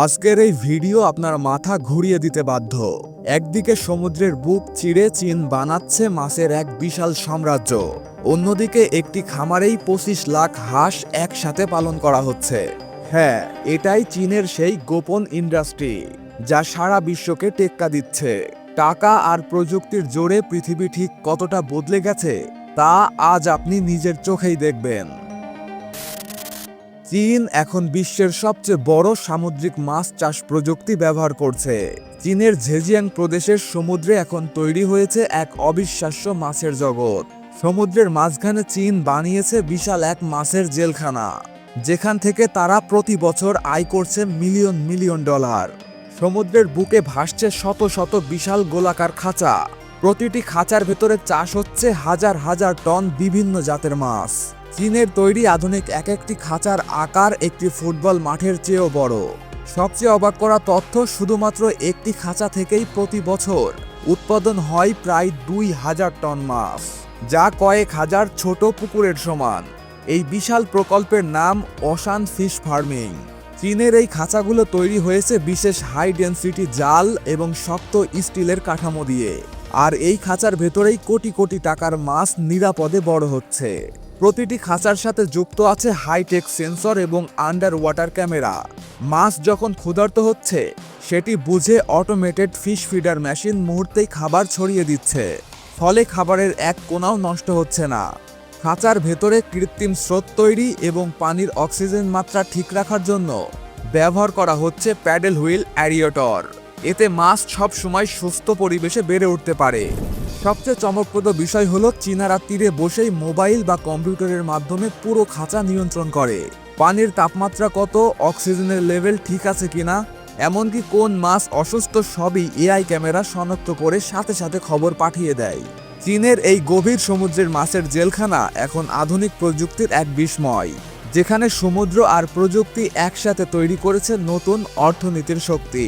আজকের এই ভিডিও আপনার মাথা ঘুরিয়ে দিতে বাধ্য। একদিকে সমুদ্রের বুক চিড়ে চীন বানাচ্ছে মাছের এক বিশাল সাম্রাজ্য। অন্যদিকে একটি খামারেই পঁচিশ লাখ হাঁস একসাথে পালন করা হচ্ছে। হ্যাঁ এটাই চীনের সেই গোপন ইন্ডাস্ট্রি, যা সারা বিশ্বকে টেক্কা দিচ্ছে। টাকা আর প্রযুক্তির জোরে পৃথিবী ঠিক কতটা বদলে গেছে, তা আজ আপনি নিজের চোখেই দেখবেন। চীন এখন বিশ্বের সবচেয়ে বড় সামুদ্রিক মাছ চাষ প্রযুক্তি ব্যবহার করছে। চীনের ঝেজিয়াং প্রদেশের সমুদ্রে এখন তৈরি হয়েছে এক অবিশ্বাস্য মাছের জগৎ। সমুদ্রের মাঝখানে চীন বানিয়েছে বিশাল এক মাছের জেলখানা, যেখান থেকে তারা প্রতি বছর আয় করছে মিলিয়ন মিলিয়ন ডলার। সমুদ্রের বুকে ভাসছে শত শত বিশাল গোলাকার খাঁচা। প্রতিটি খাঁচার ভেতরে চাষ হচ্ছে হাজার হাজার টন বিভিন্ন জাতের মাছ। চীনের তৈরি আধুনিক এক একটি খাঁচার আকার একটি ফুটবল মাঠের চেয়েও বড়। সবচেয়ে অবাক করা তথ্য শুধুমাত্র একটি খাঁচা থেকেই প্রতি বছর উৎপাদন হয় প্রায় দুই হাজার টন মাছ, যা কয়েক হাজার ছোট পুকুরের সমান। এই বিশাল প্রকল্পের নাম অশান ফিশ ফার্মিং। চীনের এই খাঁচাগুলো তৈরি হয়েছে বিশেষ হাই ডেন্সিটি জাল এবং শক্ত স্টিলের কাঠামো দিয়ে। আর এই খাঁচার ভেতরেই কোটি কোটি টাকার মাছ নিরাপদে বড় হচ্ছে। প্রতিটি খাঁচার সাথে যুক্ত আছে হাইটেক সেন্সর এবং আন্ডার ওয়াটার ক্যামেরা মাছ যখন ক্ষুধার্ত হচ্ছে, সেটি বুঝে অটোমেটেড ফিশ ফিডার মেশিন মুহূর্তেই খাবার ছড়িয়ে দিচ্ছে। ফলে খাবারের এক কোনাও নষ্ট হচ্ছে না। খাঁচার ভেতরে কৃত্রিম স্রোত তৈরি এবং পানির অক্সিজেন মাত্রা ঠিক রাখার জন্য ব্যবহার করা হচ্ছে প্যাডেল হুইল অ্যারিয়েটর এতে মাছ সব সময় সুস্থ পরিবেশে বেড়ে উঠতে পারে। সবচেয়ে চমকপ্রদ বিষয় হলো চীনারা তীরে বসেই মোবাইল বা কম্পিউটারের মাধ্যমে পুরো খাঁচা নিয়ন্ত্রণ করে। পানির তাপমাত্রা কত, অক্সিজেনের লেভেল ঠিক আছে কিনা, এমনকি কোন মাছ অসুস্থ সবই এআই ক্যামেরা শনাক্ত করে সাথে সাথে খবর পাঠিয়ে দেয়। চীনের এই গভীর সমুদ্রের মাছের জেলখানা এখন আধুনিক প্রযুক্তির এক বিস্ময়, যেখানে সমুদ্র আর প্রযুক্তি একসাথে তৈরি করেছে নতুন অর্থনীতির শক্তি।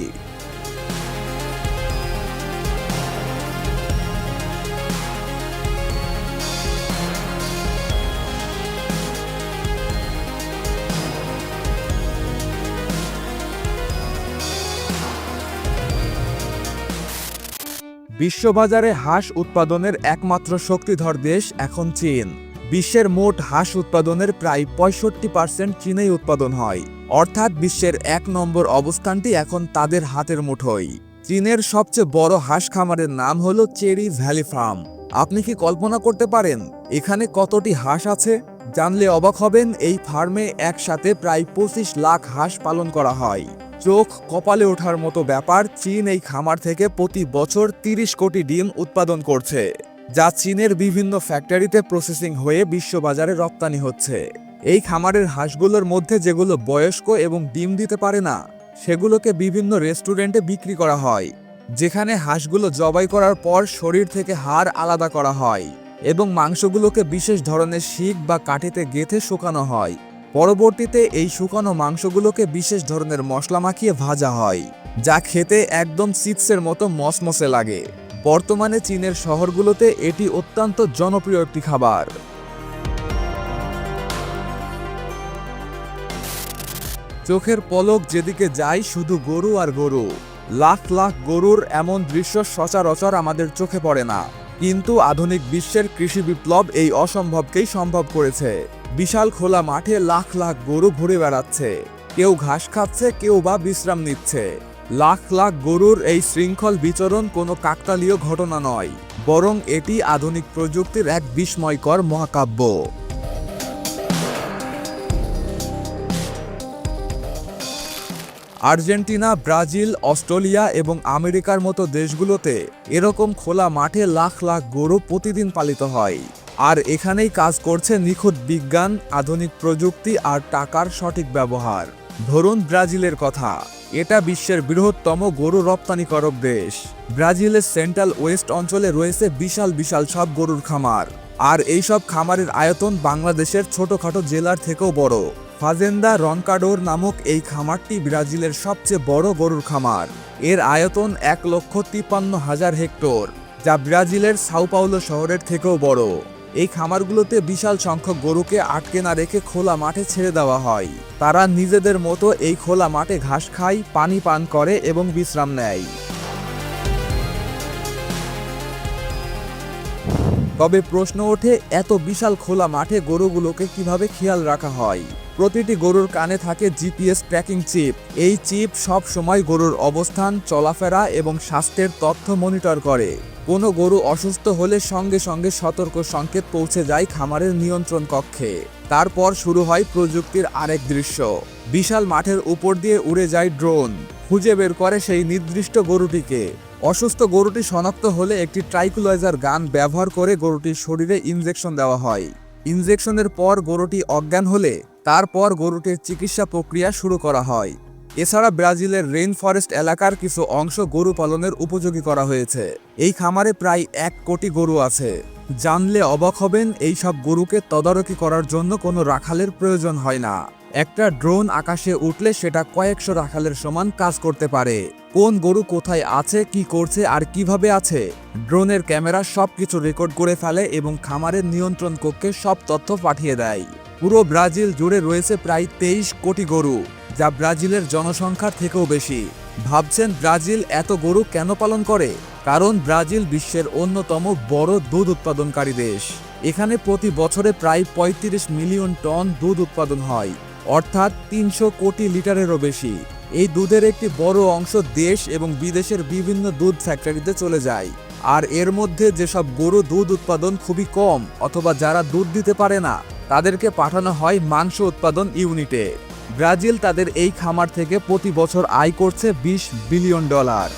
বিশ্ববাজারে হাঁস উৎপাদনের একমাত্র শক্তিধর দেশ এখন চীন। বিশ্বের মোট হাঁস উৎপাদনের প্রায় পঁয়ষট্টি পার্সেন্ট চীনেই উৎপাদন হয়। অর্থাৎ বিশ্বের এক নম্বর অবস্থানটি এখন তাদের হাতের মুঠোয়। চীনের সবচেয়ে বড় হাঁস খামারের নাম হল চেরি ভ্যালি ফার্ম। আপনি কি কল্পনা করতে পারেন, এখানে কতটি হাঁস আছে? জানলে অবাক হবেন, এই ফার্মে একসাথে প্রায় পঁচিশ লাখ হাঁস পালন করা হয়। চোখ কপালে ওঠার মতো ব্যাপার চীন এই খামার থেকে প্রতি বছর তিরিশ কোটি ডিম উৎপাদন করছে, যা চীনের বিভিন্ন ফ্যাক্টরিতে প্রসেসিং হয়ে বিশ্ববাজারে রপ্তানি হচ্ছে। এই খামারের হাঁসগুলোর মধ্যে যেগুলো বয়স্ক এবং ডিম দিতে পারে না, সেগুলোকে বিভিন্ন রেস্টুরেন্টে বিক্রি করা হয়, যেখানে হাঁসগুলো জবাই করার পর শরীর থেকে হাড় আলাদা করা হয় এবং মাংসগুলোকে বিশেষ ধরনের শিক বা কাঠিতে গেঁথে শুকানো হয়। পরবর্তীতে এই শুকানো মাংসগুলোকে বিশেষ ধরনের মশলা মাখিয়ে ভাজা হয়, যা খেতে একদম চিপসের মতো মসমসে লাগে। বর্তমানে চীনের শহরগুলোতে এটি অত্যন্ত জনপ্রিয় একটি খাবার। চোখের পলক যেদিকে যায় শুধু গরু আর গরু। লাখ লাখ গরুর এমন দৃশ্য সচরাচর আমাদের চোখে পড়ে না। কিন্তু আধুনিক বিশ্বের কৃষি বিপ্লব এই অসম্ভবকেই সম্ভব করেছে। বিশাল খোলা মাঠে লাখ লাখ গরু ঘুরে বেড়াচ্ছে। কেউ ঘাস খাচ্ছে, কেউ বা বিশ্রাম নিচ্ছে। লাখ লাখ গরুর এই শৃঙ্খল বিচরণ কোনো কাকতালীয় ঘটনা নয়, বরং এটি আধুনিক প্রযুক্তির এক বিস্ময়কর মহাকাব্য। আর্জেন্টিনা, ব্রাজিল, অস্ট্রেলিয়া এবং আমেরিকার মতো দেশগুলোতে এরকম খোলা মাঠে লাখ লাখ গরু প্রতিদিন পালিত হয়। আর এখানেই কাজ করছে নিখুঁত বিজ্ঞান, আধুনিক প্রযুক্তি আর টাকার সঠিক ব্যবহার। ধরুন ব্রাজিলের কথা, এটা বিশ্বের বৃহত্তম গরু রপ্তানিকারক দেশ। ব্রাজিলের সেন্ট্রাল ওয়েস্ট অঞ্চলে রয়েছে বিশাল বিশাল সব গরুর খামার। আর এইসব খামারের আয়তন বাংলাদেশের ছোটখাটো জেলার থেকেও বড়। ফাজেন্দা রনকাডোর নামক এই খামারটি ব্রাজিলের সবচেয়ে বড় গরুর খামার। এর আয়তন এক লক্ষ তিপ্পান্ন হাজার হেক্টর, যা ব্রাজিলের সাউপাউলো শহরের থেকেও বড়। এই খামারগুলোতে বিশাল সংখ্যক গরুকে আটকে না রেখে খোলা মাঠে ছেড়ে দেওয়া হয়। তারা নিজেদের মতো এই খোলা মাঠে ঘাস খায়, পানি পান করে এবং বিশ্রাম নেয়। তবে প্রশ্ন ওঠে, এত বিশাল খোলা মাঠে গরুগুলোকে কীভাবে খেয়াল রাখা হয়? প্রতিটি গরুর কানে থাকে জিপিএস ট্র্যাকিং চিপ। এই চিপ সব সময় গরুর অবস্থান, চলাফেরা এবং স্বাস্থ্যের তথ্য মনিটর করে। কোনো গরু অসুস্থ হলে সঙ্গে সঙ্গে সতর্ক সংকেত পৌঁছে যায় খামারের নিয়ন্ত্রণ কক্ষে। তারপর শুরু হয় প্রযুক্তির আরেক দৃশ্য। বিশাল মাঠের উপর দিয়ে উড়ে যায় ড্রোন। খুঁজে বের করে সেই নির্দিষ্ট গরুটিকে। অসুস্থ গরুটি শনাক্ত হলে একটি ট্রাইকুলাইজার গান ব্যবহার করে গরুটির শরীরে ইনজেকশন দেওয়া হয়। ইনজেকশনের পর গরুটি অজ্ঞান হলে তারপর গরুটির চিকিৎসা প্রক্রিয়া শুরু করা হয়। এছাড়া ব্রাজিলের রেইন ফরেস্ট এলাকার কিছু অংশ গরু পালনের উপযোগী করা হয়েছে। এই খামারে প্রায় এক কোটি গরু আছে। জানলে অবাক হবেন, এই সব গরুকে তদারকি করার জন্য কোনো রাখালের প্রয়োজন হয় না। একটা ড্রোন আকাশে উঠলে সেটা কয়েকশো রাখালের সমান কাজ করতে পারে। কোন গরু কোথায় আছে, কি করছে, আর কীভাবে আছে? ড্রোনের ক্যামেরা সব কিছু রেকর্ড করে ফেলে এবং খামারের নিয়ন্ত্রণ কক্ষে সব তথ্য পাঠিয়ে দেয়। পুরো ব্রাজিল জুড়ে রয়েছে প্রায় তেইশ কোটি গরু। যা ব্রাজিলের জনসংখ্যার থেকেও বেশি। ভাবছেন ব্রাজিল এত গরু কেন পালন করে? কারণ ব্রাজিল বিশ্বের অন্যতম বড় দুধ উৎপাদনকারী দেশ। এখানে প্রতি বছরে প্রায় ৩৫ মিলিয়ন টন দুধ উৎপাদন হয়, অর্থাৎ তিনশো কোটি লিটারেরও বেশি। এই দুধের একটি বড় অংশ দেশ এবং বিদেশের বিভিন্ন দুধ ফ্যাক্টরিতে চলে যায়। আর এর মধ্যে যেসব গরু দুধ উৎপাদন খুবই কম অথবা যারা দুধ দিতে পারে না, তাদেরকে পাঠানো হয় মাংস উৎপাদন ইউনিটে। ব্রাজিল তাদের এই খামার থেকে প্রতি বছর আয় করছে বিশ বিলিয়ন ডলার।